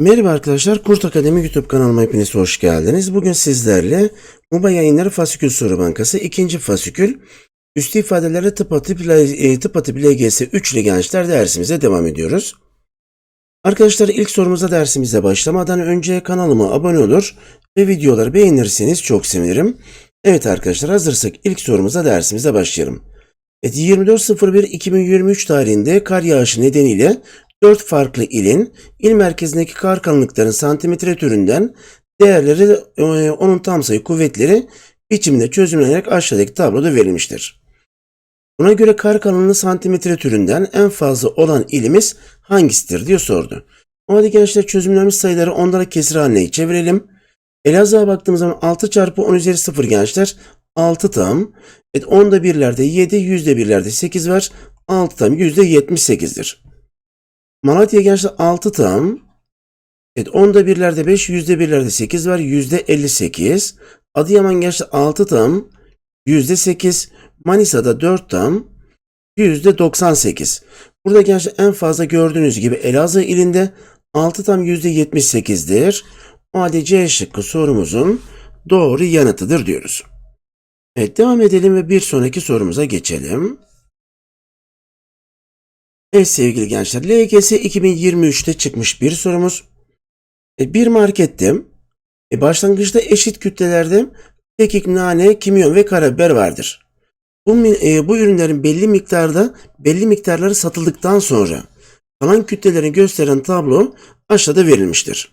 Merhaba arkadaşlar, Kurt Akademi YouTube kanalıma hepiniz hoş geldiniz. Bugün sizlerle MUBA yayınları fasikül soru bankası ikinci fasikül üstü ifadelerle tıp atip, e, tıp atip LGS 3 ile gençler dersimize devam ediyoruz. Arkadaşlar ilk sorumuza dersimize başlamadan önce kanalıma abone olur ve videoları beğenirseniz çok sevinirim. Evet arkadaşlar hazırsak ilk sorumuza dersimize başlayalım. Evet 24.01.2023 tarihinde kar yağışı nedeniyle 4 farklı ilin il merkezindeki kar kalınlıklarının santimetre türünden değerleri e, onun tam sayı kuvvetleri biçiminde çözümlenerek aşağıdaki tabloda verilmiştir. Buna göre kar kalınlığı santimetre türünden en fazla olan ilimiz hangisidir diye sordu. O halde gençler çözümlenmiş sayıları onlara kesir haline çevirelim. Elazığ'a baktığımız zaman 6 çarpı 10 üzeri 0 gençler 6 tam. Evet 10'da birlerde 7, yüzde birlerde 8 var. 6 tam yüzde 78'dir. Malatya gençler 6 tam. Evet 10'da birlerde 5, yüzde birlerde 8 var. Yüzde 58. Adıyaman gençler 6 tam. Yüzde 8. Manisa'da 4 tam. Yüzde 98. Burada gençler en fazla gördüğünüz gibi Elazığ ilinde 6 tam yüzde 78'dir. O halde C şıkkı sorumuzun doğru yanıtıdır diyoruz. Evet devam edelim ve bir sonraki sorumuza geçelim. Evet sevgili gençler LGS 2023'te çıkmış bir sorumuz. E, bir markette e, başlangıçta eşit kütlelerde kekik, nane, kimyon ve karabiber vardır. Bu, e, bu ürünlerin belli miktarda belli miktarları satıldıktan sonra kalan kütlelerini gösteren tablo aşağıda verilmiştir.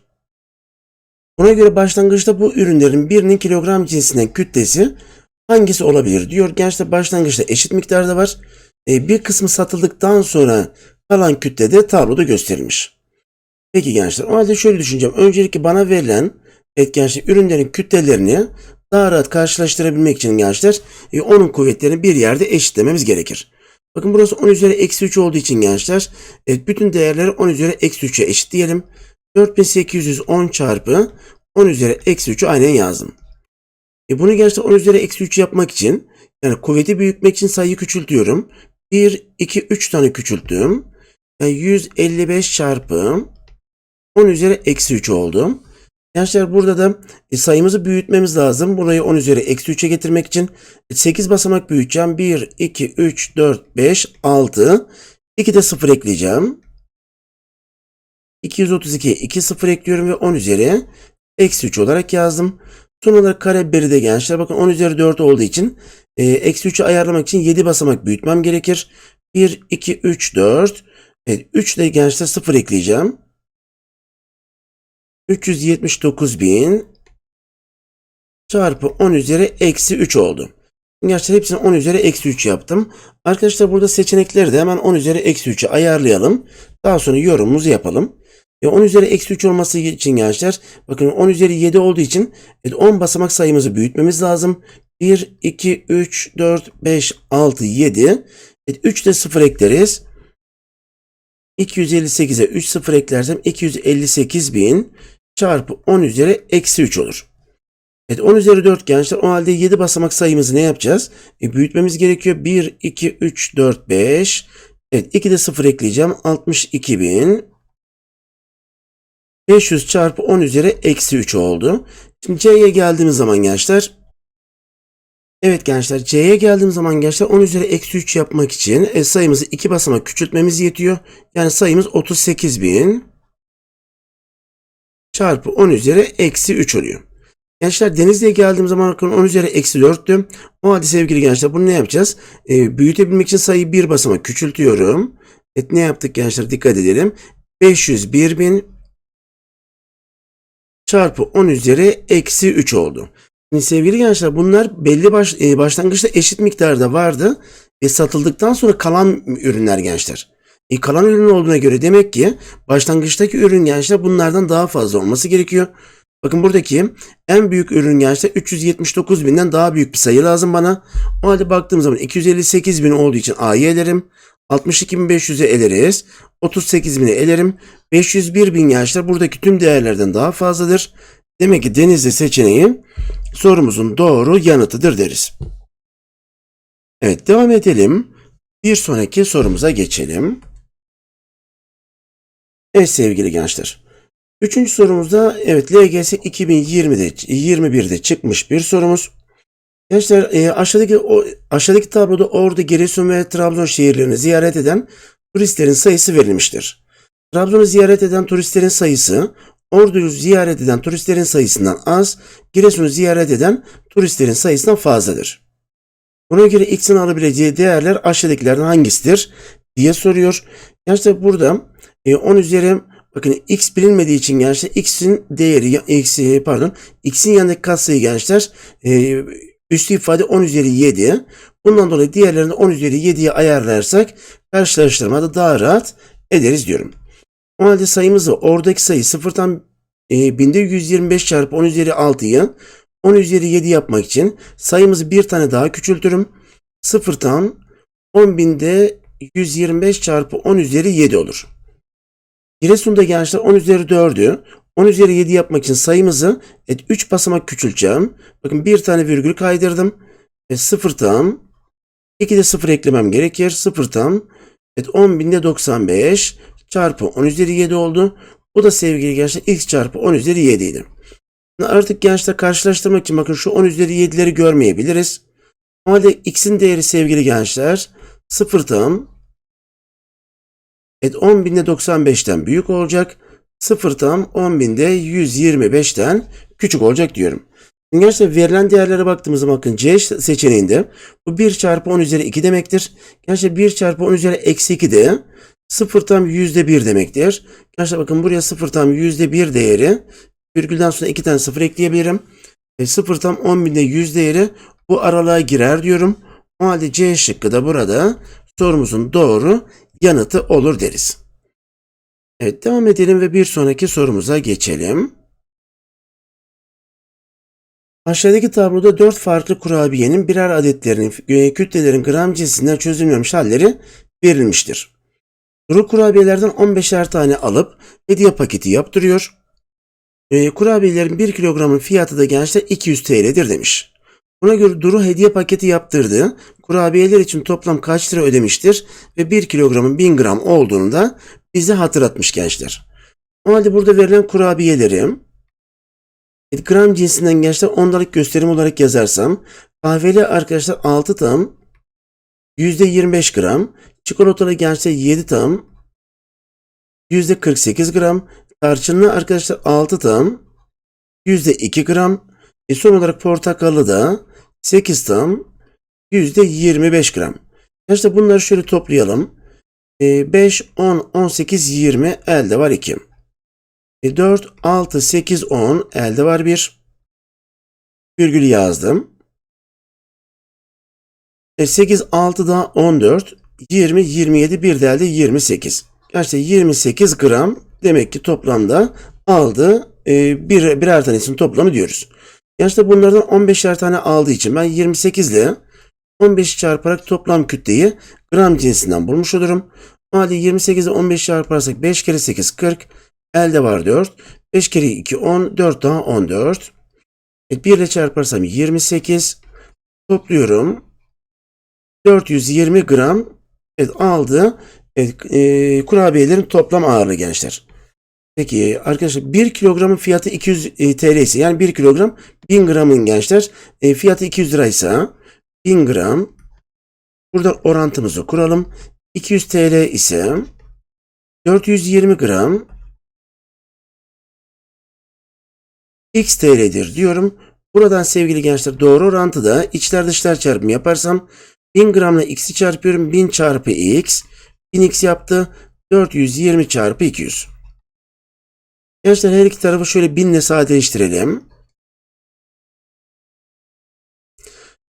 Buna göre başlangıçta bu ürünlerin birinin kilogram cinsinden kütlesi hangisi olabilir diyor. Gençler başlangıçta eşit miktarda var. E, bir kısmı satıldıktan sonra kalan kütlede tabloda gösterilmiş. Peki gençler o halde şöyle düşüneceğim. Öncelikle bana verilen evet gençler ürünlerin kütlelerini daha rahat karşılaştırabilmek için gençler e, onun kuvvetlerini bir yerde eşitlememiz gerekir. Bakın burası 10 üzeri eksi 3 olduğu için gençler evet, bütün değerleri 10 üzeri eksi 3'e eşitleyelim. 4810 çarpı 10 üzeri eksi 3'ü aynen yazdım. E bunu gerçekten 10 üzeri eksi 3 yapmak için yani kuvveti büyütmek için sayıyı küçültüyorum. 1, 2, 3 tane küçülttüm. Yani 155 çarpı 10 üzeri eksi 3 oldu. Gençler burada da e, sayımızı büyütmemiz lazım. Burayı 10 üzeri eksi 3'e getirmek için 8 basamak büyüteceğim. 1, 2, 3, 4, 5, 6. 2 de 0 ekleyeceğim. 232'ye 2 0 ekliyorum ve 10 üzeri eksi 3 olarak yazdım. Son olarak karabiberi de gençler bakın 10 üzeri 4 olduğu için e, eksi 3'ü ayarlamak için 7 basamak büyütmem gerekir. 1, 2, 3, 4. Evet 3 de gençler 0 ekleyeceğim. 379 bin çarpı 10 üzeri eksi 3 oldu. Gençler hepsini 10 üzeri eksi 3 yaptım. Arkadaşlar burada seçenekleri de hemen 10 üzeri eksi 3'e ayarlayalım. Daha sonra yorumumuzu yapalım. E 10 üzeri eksi 3 olması için gençler bakın 10 üzeri 7 olduğu için evet 10 basamak sayımızı büyütmemiz lazım. 1, 2, 3, 4, 5, 6, 7. Evet 3 de 0 ekleriz. 258'e 3 sıfır eklersem 258 bin çarpı 10 üzeri eksi 3 olur. Evet 10 üzeri 4 gençler o halde 7 basamak sayımızı ne yapacağız? E, büyütmemiz gerekiyor. 1, 2, 3, 4, 5. Evet 2 de 0 ekleyeceğim. 62 bin. 500 çarpı 10 üzeri eksi 3 oldu. Şimdi C'ye geldiğimiz zaman gençler. Evet gençler C'ye geldiğim zaman gençler 10 üzeri eksi 3 yapmak için e, sayımızı 2 basamak küçültmemiz yetiyor. Yani sayımız 38 bin çarpı 10 üzeri eksi 3 oluyor. Gençler Denizli'ye geldiğim zaman bakın 10 üzeri eksi 4'tü. O halde sevgili gençler bunu ne yapacağız? E, büyütebilmek için sayıyı bir basamak küçültüyorum. Evet ne yaptık gençler dikkat edelim. 501 bin çarpı 10 üzeri eksi 3 oldu. Şimdi sevgili gençler bunlar belli baş, e, başlangıçta eşit miktarda vardı ve satıldıktan sonra kalan ürünler gençler. E, kalan ürün olduğuna göre demek ki başlangıçtaki ürün gençler bunlardan daha fazla olması gerekiyor. Bakın buradaki en büyük ürün gençler 379 binden daha büyük bir sayı lazım bana. O halde baktığım zaman 258 bin olduğu için A'yı elerim. 62.500'e eleriz. 38 bini elerim. 501 bin gençler buradaki tüm değerlerden daha fazladır. Demek ki Denizli seçeneği sorumuzun doğru yanıtıdır deriz. Evet devam edelim. Bir sonraki sorumuza geçelim. Evet sevgili gençler. Üçüncü sorumuzda evet LGS 2020'de 21'de çıkmış bir sorumuz. Gençler e, aşağıdaki o, aşağıdaki tabloda Ordu, Giresun ve Trabzon şehirlerini ziyaret eden turistlerin sayısı verilmiştir. Trabzon'u ziyaret eden turistlerin sayısı Ordu'yu ziyaret eden turistlerin sayısından az, Giresun'u ziyaret eden turistlerin sayısından fazladır. Buna göre X'in alabileceği değerler aşağıdakilerden hangisidir diye soruyor. Gençler burada e, 10 üzeri bakın X bilinmediği için gençler X'in değeri X, pardon X'in yanındaki katsayı gençler e, üstü ifade 10 üzeri 7. Bundan dolayı diğerlerini 10 üzeri 7'ye ayarlarsak karşılaştırmada daha rahat ederiz diyorum. O halde sayımızı oradaki sayı sıfırdan e, binde 125 çarpı 10 üzeri 6'yı 10 üzeri 7 yapmak için sayımızı bir tane daha küçültürüm. Sıfırdan 10 binde 125 çarpı 10 üzeri 7 olur. Giresun'da gençler 10 üzeri 4'ü 10 üzeri 7 yapmak için sayımızı evet, 3 basamak küçülteceğim. Bakın bir tane virgül kaydırdım. E, 0 tam. 2 de 0 eklemem gerekir. 0 tam. Evet 10 binde 95 çarpı 10 üzeri 7 oldu. Bu da sevgili gençler x çarpı 10 üzeri 7 idi. Artık gençler karşılaştırmak için bakın şu 10 üzeri 7'leri görmeyebiliriz. O halde x'in değeri sevgili gençler 0 tam. Evet 10 binde 95'ten büyük olacak. 0 tam 10 binde 125'ten küçük olacak diyorum. Gençler verilen değerlere baktığımızda bakın C seçeneğinde bu 1 çarpı 10 üzeri 2 demektir. Gençler 1 çarpı 10 üzeri eksi 2 de 0 tam yüzde 1 demektir. Gençler bakın buraya 0 tam yüzde 1 değeri virgülden sonra 2 tane 0 ekleyebilirim. E, 0 tam 10 binde 100 değeri bu aralığa girer diyorum. O halde C şıkkı da burada sorumuzun doğru yanıtı olur deriz. Evet devam edelim ve bir sonraki sorumuza geçelim. Aşağıdaki tabloda 4 farklı kurabiyenin birer adetlerinin e, kütlelerin gram cinsinden çözülmemiş halleri verilmiştir. Duru kurabiyelerden 15'er tane alıp hediye paketi yaptırıyor. E, kurabiyelerin 1 kilogramın fiyatı da gençler 200 TL'dir demiş. Buna göre Duru hediye paketi yaptırdı. Kurabiyeler için toplam kaç lira ödemiştir ve 1 kilogramın 1000 gram olduğunu da bize hatırlatmış gençler. O halde burada verilen kurabiyeleri gram cinsinden gençler ondalık gösterim olarak yazarsam kahveli arkadaşlar 6 tam %25 gram çikolatalı gençler 7 tam %48 gram tarçınlı arkadaşlar 6 tam %2 gram e son olarak portakallı da 8 tam %25 gram. İşte bunları şöyle toplayalım. E 5, 10, 18, 20 elde var 2. E 4, 6, 8, 10 elde var 1. Virgül yazdım. E 8, 6 daha 14, 20, 27, bir de elde 28. Gerçi 28 gram demek ki toplamda aldı. E, bir, birer tanesinin toplamı diyoruz. Gençler bunlardan 15'er tane aldığı için ben 28 ile 15 çarparak toplam kütleyi gram cinsinden bulmuş olurum. O halde 28 ile 15 çarparsak 5 kere 8 40. Elde var 4. 5 kere 2 10. 4 daha 14. Evet, 1 ile çarparsam 28. Topluyorum. 420 gram evet, aldı. Evet, e, kurabiyelerin toplam ağırlığı gençler. Peki arkadaşlar 1 kilogramın fiyatı 200 e, TL ise yani 1 kilogram 1000 gramın gençler e, fiyatı 200 liraysa 1000 gram burada orantımızı kuralım. 200 TL ise 420 gram X TL'dir diyorum. Buradan sevgili gençler doğru orantıda içler dışlar çarpımı yaparsam 1000 gramla x'i çarpıyorum. 1000 çarpı x 1000x yaptı. 420 çarpı 200. Gençler her iki tarafı şöyle 1000 ile sadeleştirelim.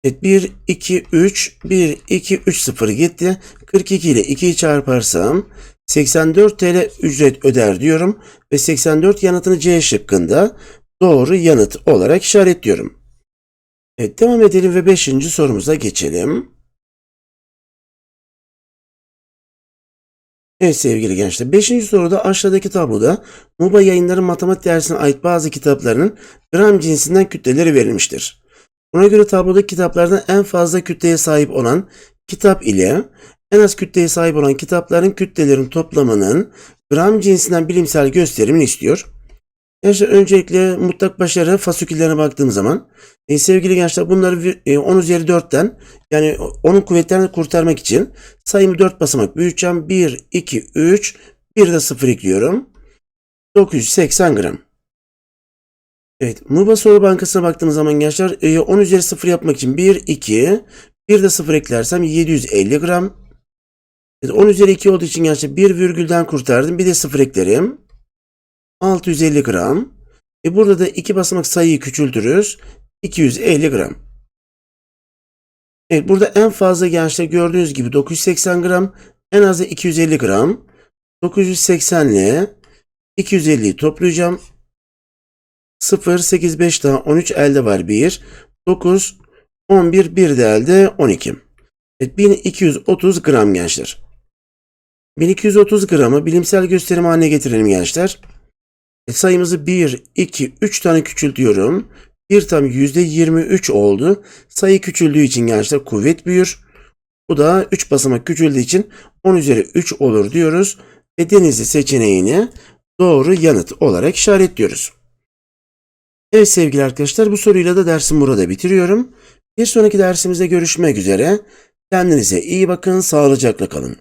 Evet 1, 2, 3, 1, 2, 3, 0 gitti. 42 ile 2'yi çarparsam 84 TL ücret öder diyorum. Ve 84 yanıtını C şıkkında doğru yanıt olarak işaretliyorum. Evet devam edelim ve 5. sorumuza geçelim. Evet sevgili gençler 5. soruda aşağıdaki tabloda MUBA yayınları matematik dersine ait bazı kitaplarının gram cinsinden kütleleri verilmiştir. Buna göre tablodaki kitaplardan en fazla kütleye sahip olan kitap ile en az kütleye sahip olan kitapların kütlelerin toplamının gram cinsinden bilimsel gösterimini istiyor. Gençler öncelikle mutlak başarı fasiküllerine baktığım zaman e, sevgili gençler bunları e, 10 üzeri 4'ten yani onun kuvvetlerini kurtarmak için sayımı 4 basamak büyüteceğim. 1, 2, 3, bir de 0 ekliyorum. 980 gram. Evet, Muba Soru Bankası'na baktığımız zaman gençler e, 10 üzeri 0 yapmak için 1, 2, bir de 0 eklersem 750 gram. Evet, 10 üzeri 2 olduğu için gençler bir virgülden kurtardım. Bir de 0 eklerim. 650 gram. E burada da iki basamak sayıyı küçültürüz. 250 gram. Evet burada en fazla gençler gördüğünüz gibi 980 gram. En azı 250 gram. 980 ile 250'yi toplayacağım. 0, 8, 5 daha 13 elde var 1. 9, 11, 1 de elde 12. Evet 1230 gram gençler. 1230 gramı bilimsel gösterim haline getirelim gençler. E, sayımızı 1, 2, 3 tane küçültüyorum. Bir tam %23 oldu. Sayı küçüldüğü için gençler kuvvet büyür. Bu da 3 basamak küçüldüğü için 10 üzeri 3 olur diyoruz. Ve denizli seçeneğini doğru yanıt olarak işaretliyoruz. Evet sevgili arkadaşlar bu soruyla da dersimi burada bitiriyorum. Bir sonraki dersimizde görüşmek üzere. Kendinize iyi bakın, sağlıcakla kalın.